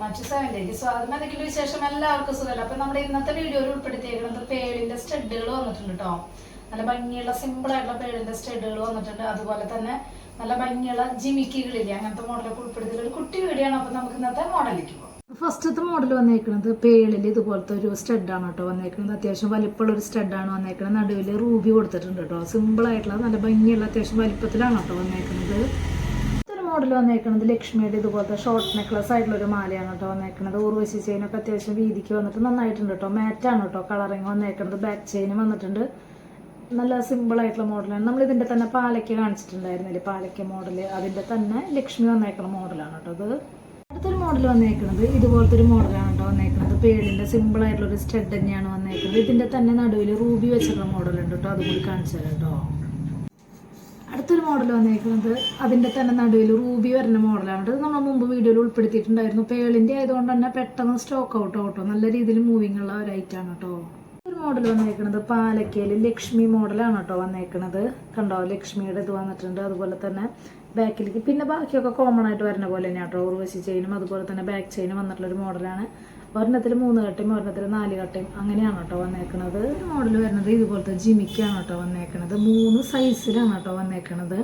മറ്റു സെവനിലേക്ക് സ്വാഗതം. എന്തെങ്കിലും വിശേഷം? എല്ലാവർക്കും സുഖമല്ല? അപ്പൊ നമ്മുടെ ഇന്നത്തെ വീഡിയോയിൽ ഉൾപ്പെടുത്തിയേക്കുന്നത് പേടിന്റെ സ്റ്റഡുകൾ വന്നിട്ടുണ്ട് കേട്ടോ നല്ല ഭംഗിയുള്ള സിമ്പിൾ ആയിട്ടുള്ള പേടിന്റെ സ്റ്റഡുകൾ വന്നിട്ടുണ്ട്. അതുപോലെ തന്നെ നല്ല ഭംഗിയുള്ള ജിമിക്കുകളില്ലേ അങ്ങനത്തെ മോഡലൊക്കെ ഉൾപ്പെടുത്തിയ ഒരു കുട്ടി വീഡിയോ ആണ് അപ്പൊ നമുക്ക് ഇന്നത്തെ മോഡലിലേക്ക് പോകാം ഫസ്റ്റത്തെ മോഡൽ വന്നേക്കുന്നത് പേളിൽ ഇതുപോലത്തെ ഒരു സ്റ്റഡാണ് കേട്ടോ വന്നേക്കുന്നത്. അത്യാവശ്യം വലിപ്പമുള്ള ഒരു സ്റ്റഡാണ് വന്നേക്കുന്നത്. നടുവിൽ റൂബി കൊടുത്തിട്ടുണ്ട് കേട്ടോ സിമ്പിൾ ആയിട്ടുള്ള നല്ല ഭംഗിയുള്ള അത്യാവശ്യം വലിപ്പത്തിലാണ് കേട്ടോ വന്നേക്കുന്നത്. മോഡൽ വന്നേക്കുന്നത് ലക്ഷ്മിയുടെ ഇതുപോലത്തെ ഷോർട്ട് നെക്ലസ് ആയിട്ടുള്ള ഒരു മാലയാണ് കേട്ടോ വന്നേക്കുന്നത് ഊർവശി ചെയിനൊക്കെ അത്യാവശ്യം വീതിക്ക് വന്നിട്ട് നന്നായിട്ടുണ്ട് കേട്ടോ. മാറ്റാണ് കേട്ടോ കളറിങ് വന്നേക്കുന്നത് ബാക്ക് ചെയിനും വന്നിട്ടുണ്ട്. നല്ല സിമ്പിൾ ആയിട്ടുള്ള മോഡലാണ് നമ്മൾ ഇതിന്റെ തന്നെ പാലയ്ക്ക് കാണിച്ചിട്ടുണ്ടായിരുന്നില്ലേ? പാലയ്ക്ക മോഡൽ അതിന്റെ തന്നെ ലക്ഷ്മി വന്നേക്കുന്ന മോഡലാണ് കേട്ടോ അത് അടുത്തൊരു മോഡൽ വന്നേക്കുന്നത് ഇതുപോലത്തെ ഒരു മോഡലാണ് കേട്ടോ വന്നേക്കുന്നത് പേടിന്റെ സിമ്പിൾ ആയിട്ടുള്ള ഒരു സ്റ്റഡ് തന്നെയാണ് വന്നേക്കുന്നത് ഇതിന്റെ തന്നെ നടുവിൽ റൂബി വെച്ചിട്ടുള്ള മോഡലുണ്ട് കേട്ടോ. അതുകൂടി കാണിച്ചു തരാം കേട്ടോ. അടുത്തൊരു മോഡൽ വന്നേക്കുന്നത്. അതിന്റെ തന്നെ നടുവിൽ റൂബി വരുന്ന മോഡലാണ് ഇത് നമ്മൾ മുമ്പ് വീഡിയോയിൽ ഉൾപ്പെടുത്തിയിട്ടുണ്ടായിരുന്നു. പേളിന്റെ ആയതുകൊണ്ട് തന്നെ പെട്ടെന്ന് സ്റ്റോക്ക് ഔട്ട് കേട്ടോ നല്ല രീതിയിൽ മൂവിങ് ഉള്ള ഒരു ഐറ്റാണ് കേട്ടോ ഒരു മോഡൽ വന്നേക്കുന്നത് പാലക്കയിൽ ലക്ഷ്മി മോഡലാണ് കേട്ടോ വന്നേക്കുന്നത്. കണ്ടോ? ലക്ഷ്മിയുടെ ഇത് വന്നിട്ടുണ്ട്. അതുപോലെ തന്നെ ബാക്കിലേക്ക് പിന്നെ ബാക്കിയൊക്കെ കോമൺ ആയിട്ട് വരുന്ന പോലെ തന്നെയാണ് കേട്ടോ ഉർവശി ചെയിനും അതുപോലെ തന്നെ ബാക്ക് ചെയിനും വന്നിട്ടുള്ളൊരു മോഡലാണ് ഒരെണ്ണത്തിൽ മൂന്ന് കട്ടയും ഒരെണ്ണത്തിൽ നാല് കട്ടയും അങ്ങനെയാണ് കേട്ടോ വന്നേക്കണത്. മോഡൽ വരുന്നത് ഇതുപോലത്തെ ജിമിക്കാണ് കേട്ടോ വന്നേക്കണത്. മൂന്ന് സൈസിലാണ് കേട്ടോ വന്നേക്കണത്.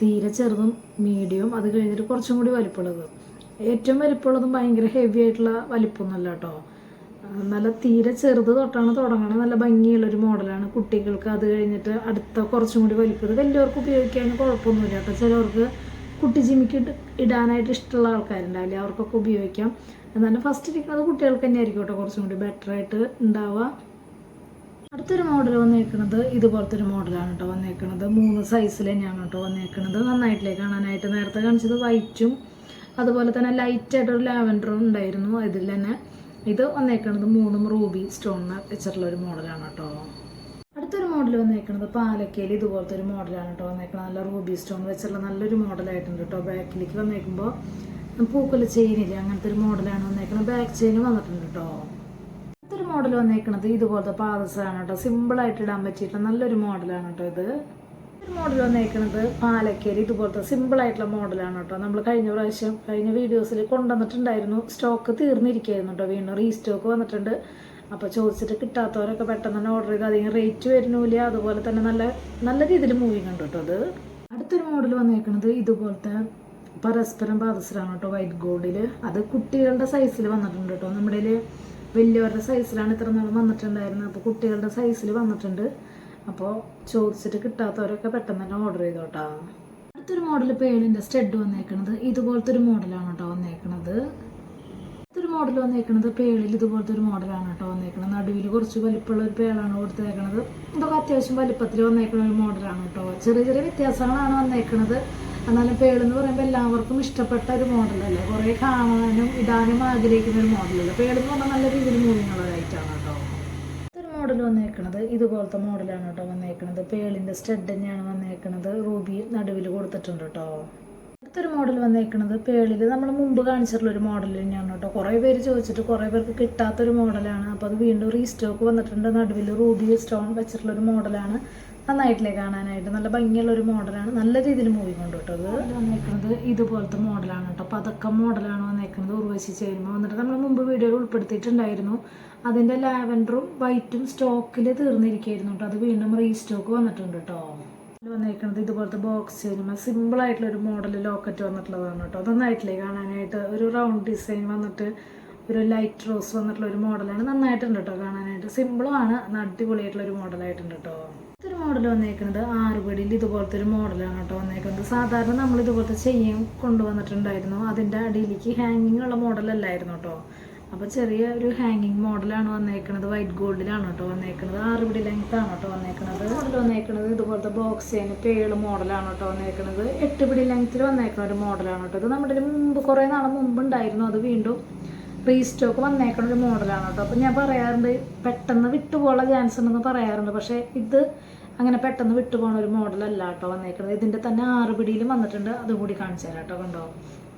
തീരെ ചെറുതും മീഡിയവും അത് കഴിഞ്ഞിട്ട് കുറച്ചും കൂടി വലിപ്പമുള്ളത്. ഏറ്റവും വലിപ്പമുള്ളതും ഭയങ്കര ഹെവി ആയിട്ടുള്ള വലിപ്പമൊന്നുമല്ല കേട്ടോ. നല്ല തീരെ ചെറുത് തൊട്ടാണ് തുടങ്ങണത്. നല്ല ഭംഗിയുള്ള ഒരു മോഡലാണ്. കുട്ടികൾക്ക് അത് കഴിഞ്ഞിട്ട് അടുത്ത കുറച്ചും കൂടി വലിപ്പത് വലിയവർക്ക് ഉപയോഗിക്കാൻ കുഴപ്പമൊന്നുമില്ല കേട്ടോ. ചിലവർക്ക് കുട്ടി ജിമിക്ക് ഇടാനായിട്ട് ഇഷ്ടമുള്ള ആൾക്കാരുണ്ടാവില്ലേ അവർക്കൊക്കെ ഉപയോഗിക്കാം. എന്നാലും ഫസ്റ്റ് ഇരിക്കുന്നത് കുട്ടികൾക്ക് തന്നെ ആയിരിക്കും കേട്ടോ കുറച്ചും കൂടി ബെറ്റർ ആയിട്ട് ഉണ്ടാവുക. അടുത്തൊരു മോഡൽ വന്നേക്കുന്നത് ഇതുപോലത്തെ ഒരു മോഡലാണ് കേട്ടോ വന്നേക്കുന്നത് മൂന്ന് സൈസിൽ തന്നെയാണ് കേട്ടോ വന്നേക്കുന്നത് നന്നായിട്ടില്ലേ കാണാനായിട്ട്? നേരത്തെ കാണിച്ചത് വൈറ്റും അതുപോലെ തന്നെ ലൈറ്റായിട്ടൊരു ലാവൻഡറും ഉണ്ടായിരുന്നു ഇതിൽ തന്നെ. ഇത് വന്നേക്കുന്നത് മൂന്നും റൂബി സ്റ്റോണിന് വെച്ചിട്ടുള്ള ഒരു മോഡലാണ് കേട്ടോ അടുത്തൊരു മോഡൽ വന്നേക്കുന്നത് പാലക്കയിൽ ഇതുപോലത്തെ ഒരു മോഡലാണ് കേട്ടോ വന്നേക്കുന്നത് നല്ല റൂബി സ്റ്റോൺ വെച്ചുള്ള നല്ലൊരു മോഡലായിട്ടുണ്ട് കേട്ടോ ബാക്കിലേക്ക് വന്നേക്കുമ്പോൾ പൂക്കുല ചെയിനില്ല അങ്ങനത്തെ ഒരു മോഡലാണ് വന്നേക്കുന്നത് ബാക്ക് ചെയിൻ വന്നിട്ടുണ്ട് കേട്ടോ അടുത്തൊരു മോഡൽ വന്നേക്കുന്നത് ഇതുപോലത്തെ പാദസാണ് കേട്ടോ സിമ്പിളായിട്ട് ഇടാൻ പറ്റിയിട്ടുള്ള നല്ലൊരു മോഡലാണ് കേട്ടോ ഇത്. ഒരു മോഡൽ വന്നേക്കുന്നത് പാലക്കേരി ഇതുപോലത്തെ സിമ്പിൾ ആയിട്ടുള്ള മോഡലാണ് കേട്ടോ നമ്മൾ കഴിഞ്ഞ പ്രാവശ്യം കഴിഞ്ഞ വീഡിയോസിൽ കൊണ്ടുവന്നിട്ടുണ്ടായിരുന്നു. സ്റ്റോക്ക് തീർന്നിരിക്കുകയായിരുന്നു കേട്ടോ വീണ്ടും. റീസ്റ്റോക്ക് വന്നിട്ടുണ്ട്. അപ്പോൾ ചോദിച്ചിട്ട് കിട്ടാത്തവരൊക്കെ പെട്ടെന്ന് തന്നെ ഓർഡർ ചെയ്ത് അധികം റേറ്റ് വരുന്നില്ല? അതുപോലെ തന്നെ നല്ല നല്ല രീതിയിൽ മൂവിങ് ഉണ്ട് കേട്ടോ അത് അടുത്തൊരു മോഡൽ വന്നേക്കുന്നത് ഇതുപോലത്തെ പരസ്പരം പാദസരാണ് കേട്ടോ വൈറ്റ് ഗോൾഡിൽ അത് കുട്ടികളുടെ സൈസിൽ വന്നിട്ടുണ്ട് കേട്ടോ. നമ്മുടെ വലിയവരുടെ സൈസിലാണ് ഇത്ര നാൾ വന്നിട്ടുണ്ടായിരുന്നത്. അപ്പോൾ കുട്ടികളുടെ സൈസിൽ വന്നിട്ടുണ്ട്. അപ്പോൾ ചോദിച്ചിട്ട് കിട്ടാത്തവരൊക്കെ പെട്ടെന്ന് തന്നെ ഓർഡർ ചെയ്തോട്ടാ അടുത്തൊരു മോഡൽ പേളിന്റെ സ്റ്റെഡ് വന്നേക്കണത് ഇതുപോലത്തെ ഒരു മോഡലാണ് കേട്ടോ വന്നേക്കണത്. അടുത്തൊരു മോഡൽ വന്നേക്കണത് പേളിൽ ഇതുപോലത്തെ ഒരു മോഡലാണ് കേട്ടോ വന്നേക്കണത്. നടുവിൽ കുറച്ച് വലിപ്പമുള്ള ഒരു പേളാണ് കൊടുത്തേക്കണത്. ഇതൊക്കെ അത്യാവശ്യം വലിപ്പത്തിൽ വന്നേക്കുന്ന ഒരു മോഡലാണ് കേട്ടോ. ചെറിയ ചെറിയ വ്യത്യാസങ്ങളാണ് വന്നേക്കണത്. എന്നാലും എന്ന് പറയുമ്പോൾ എല്ലാവർക്കും ഇഷ്ടപ്പെട്ട ഒരു മോഡലല്ലേ? കുറേ കാണാനും ഇടാനും ആഗ്രഹിക്കുന്ന ഒരു മോഡലല്ലേ? എന്ന് പറഞ്ഞാൽ നല്ല രീതിയിൽ മൂവിങ് ഉള്ളതായിട്ടാണ് കേട്ടോ മോഡൽ വന്നേക്കണത് ഇതുപോലത്തെ മോഡലാണ് കേട്ടോ വന്നേക്കണത്. പേളിന്റെ സ്റ്റഡ് തന്നെയാണ് വന്നേക്കണത്. റൂബി നടുവിൽ കൊടുത്തിട്ടുണ്ട് കേട്ടോ അടുത്തൊരു മോഡൽ വന്നേക്കണത് പേളിൽ നമ്മൾ മുമ്പ് കാണിച്ചിട്ടുള്ള ഒരു മോഡൽ തന്നെയാണ് കേട്ടോ കുറേ പേര് ചോദിച്ചിട്ട് കുറേ പേർക്ക് കിട്ടാത്തൊരു മോഡലാണ് അപ്പോൾ അത് വീണ്ടും റീസ്റ്റോക്ക് വന്നിട്ടുണ്ട്. നടുവിൽ റൂബി സ്റ്റോൺ വെച്ചിട്ടുള്ള ഒരു മോഡലാണ് നന്നായിട്ടില്ലേ കാണാനായിട്ട്? നല്ല ഭംഗിയുള്ള ഒരു മോഡലാണ്. നല്ല രീതിയിൽ മൂവി കൊണ്ട് കേട്ടോ അത്. വന്നേക്കുന്നത് ഇതുപോലത്തെ മോഡലാണ് കേട്ടോ. പതക്കം മോഡലാണ് വന്നേക്കുന്നത് ഉർവശി ചേരുമ്പോൾ വന്നിട്ട് നമ്മൾ മുമ്പ് വീഡിയോയിൽ ഉൾപ്പെടുത്തിയിട്ടുണ്ടായിരുന്നു. അതിന്റെ ലാവൻഡറും വൈറ്റും സ്റ്റോക്കിൽ തീർന്നിരിക്കുകയായിരുന്നു കേട്ടോ. അത് വീണ്ടും റീസ്റ്റോക്ക് വന്നിട്ടുണ്ട് കേട്ടോ. ഇതിൽ വന്നേക്കുന്നത് ഇതുപോലത്തെ ബോക്സ് ചെയ്യുമ്പോൾ സിമ്പിൾ ആയിട്ടുള്ള ഒരു മോഡൽ ലോക്കറ്റ് വന്നിട്ടുള്ളതാണ് കേട്ടോ. അതൊന്നായിട്ടില്ലേ കാണാനായിട്ട്? ഒരു റൗണ്ട് ഡിസൈൻ വന്നിട്ട് ഒരു ലൈറ്റ് റോസ് വന്നിട്ടുള്ള ഒരു മോഡലാണ് നന്നായിട്ടുണ്ട് കേട്ടോ കാണാനായിട്ട്. സിമ്പിളും ആണ്. അടിപൊളിയായിട്ടുള്ള ഒരു മോഡലായിട്ടുണ്ട് കേട്ടോ. ഇതൊരു മോഡൽ വന്നേക്കുന്നത് ആറുപടിയിൽ ഇതുപോലത്തെ ഒരു മോഡലാണ് കേട്ടോ വന്നേക്കുന്നത് സാധാരണ നമ്മൾ ഇതുപോലത്തെ ചെയ്യും കൊണ്ടുവന്നിട്ടുണ്ടായിരുന്നു. അതിന്റെ അടിയിലേക്ക് ഹാങ്ങിങ് ഉള്ള മോഡലല്ലായിരുന്നു കേട്ടോ. അപ്പോൾ ചെറിയ ഒരു ഹാങ്ങിങ് മോഡലാണ് വന്നേക്കുന്നത് വൈറ്റ് ഗോൾഡിലാണ് കേട്ടോ വന്നേക്കുന്നത് ആറുപടി ആണ് കേട്ടോ വന്നേക്കുന്നത് മോഡൽ വന്നേക്കുന്നത് ഇതുപോലത്തെ ബോക്സ് ചെയ്യുന്ന പേൾ മോഡലാണ് കേട്ടോ വന്നേക്കുന്നത് എട്ട് പിടി ലെങ്ത്തിൽ വന്നേക്കുന്ന ഒരു മോഡലാണ് കേട്ടോ. ഇത് നമ്മുടെ മുമ്പ് കുറേ നാൾ മുമ്പ് ഉണ്ടായിരുന്നു. അത് വീണ്ടും റീസ്റ്റോക്ക് വന്നേക്കണ ഒരു മോഡലാണ് കേട്ടോ. അപ്പോൾ ഞാൻ പറയാറുണ്ട് പെട്ടെന്ന് വിട്ടുപോകാനുള്ള ചാൻസ് ഉണ്ടെന്ന് പറയാറുണ്ട്. പക്ഷേ ഇത് അങ്ങനെ പെട്ടെന്ന് വിട്ടുപോകുന്ന ഒരു മോഡലല്ല കേട്ടോ വന്നേക്കുന്നത് ഇതിന്റെ തന്നെ ആറ് പിടിയിലും വന്നിട്ടുണ്ട്. അതും കൂടി കാണിച്ചു തരാം കേട്ടോ കണ്ടോ.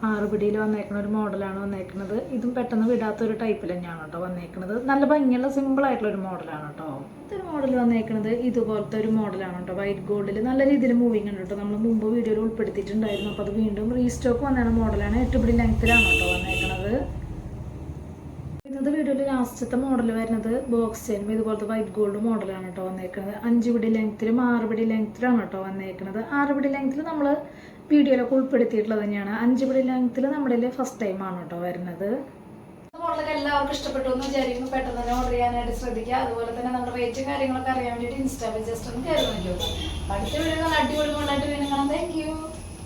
ആറ് പിടിയിൽ വന്നേക്കുന്ന ഒരു മോഡലാണ് വന്നേക്കുന്നത് ഇതും പെട്ടെന്ന് വിടാത്ത ഒരു ടൈപ്പിൽ തന്നെയാണ് കേട്ടോ വന്നേക്കുന്നത് നല്ല ഭംഗിയുള്ള സിമ്പിൾ ആയിട്ടുള്ള ഒരു മോഡലാണ് കേട്ടോ. ഇതൊരു മോഡൽ വന്നേക്കുന്നത് ഇതുപോലത്തെ ഒരു മോഡലാണ് കേട്ടോ. വൈറ്റ് ഗോൾഡിൽ നല്ല രീതിയിൽ മൂവിങ് ഉണ്ട് കേട്ടോ. നമ്മൾ മുമ്പ് വീഡിയോയിൽ ഉൾപ്പെടുത്തിയിട്ടുണ്ടായിരുന്നു. അപ്പോൾ അത് വീണ്ടും റീസ്റ്റോക്ക് വന്നേണ മോഡലാണ് എട്ട് പിടി ലെങ്ത്തിലാണ് കേട്ടോ വന്നേക്കുന്നത് ഇന്നത്തെ വീഡിയോയിൽ ലാസ്റ്റത്തെ മോഡൽ വരുന്നത് ബോക്സ് ചെയിനും ഇതുപോലത്തെ വൈറ്റ് ഗോൾഡ് മോഡലാണ് കേട്ടോ വന്നേക്കുന്നത് അഞ്ച് പിടി ലെങ്ത്തിലും ആറ് പിടി ലെങ്ത്തിലാണ് കേട്ടോ വന്നേക്കുന്നത് ആറ് പിടി ലെങ്ത്തിൽ നമ്മൾ വീഡിയോയിലൊക്കെ ഉൾപ്പെടുത്തിയിട്ടുള്ളത് തന്നെയാണ്. അഞ്ച് പിടി ലെങ്ത്തിൽ നമ്മുടെ ഫസ്റ്റ് ടൈം ആണ് കേട്ടോ വരുന്നത്. മോഡലൊക്കെ എല്ലാവർക്കും ഇഷ്ടപ്പെട്ടു എന്ന് വിചാരിക്കുമ്പോൾ പെട്ടെന്ന് തന്നെ ഓർഡർ ചെയ്യാനായിട്ട് ശ്രദ്ധിക്കുക. അതുപോലെ തന്നെ നമ്മുടെ റേറ്റും കാര്യങ്ങളൊക്കെ അറിയാൻ വേണ്ടിയിട്ട് ഇൻസ്റ്റാഗ്രാം ജസ്റ്റ് ഒന്ന് കയറി അടുത്ത വീഡിയോ അടിപൊളി മോഡലായിട്ട് വീണ്ടും കാണാം താങ്ക് യു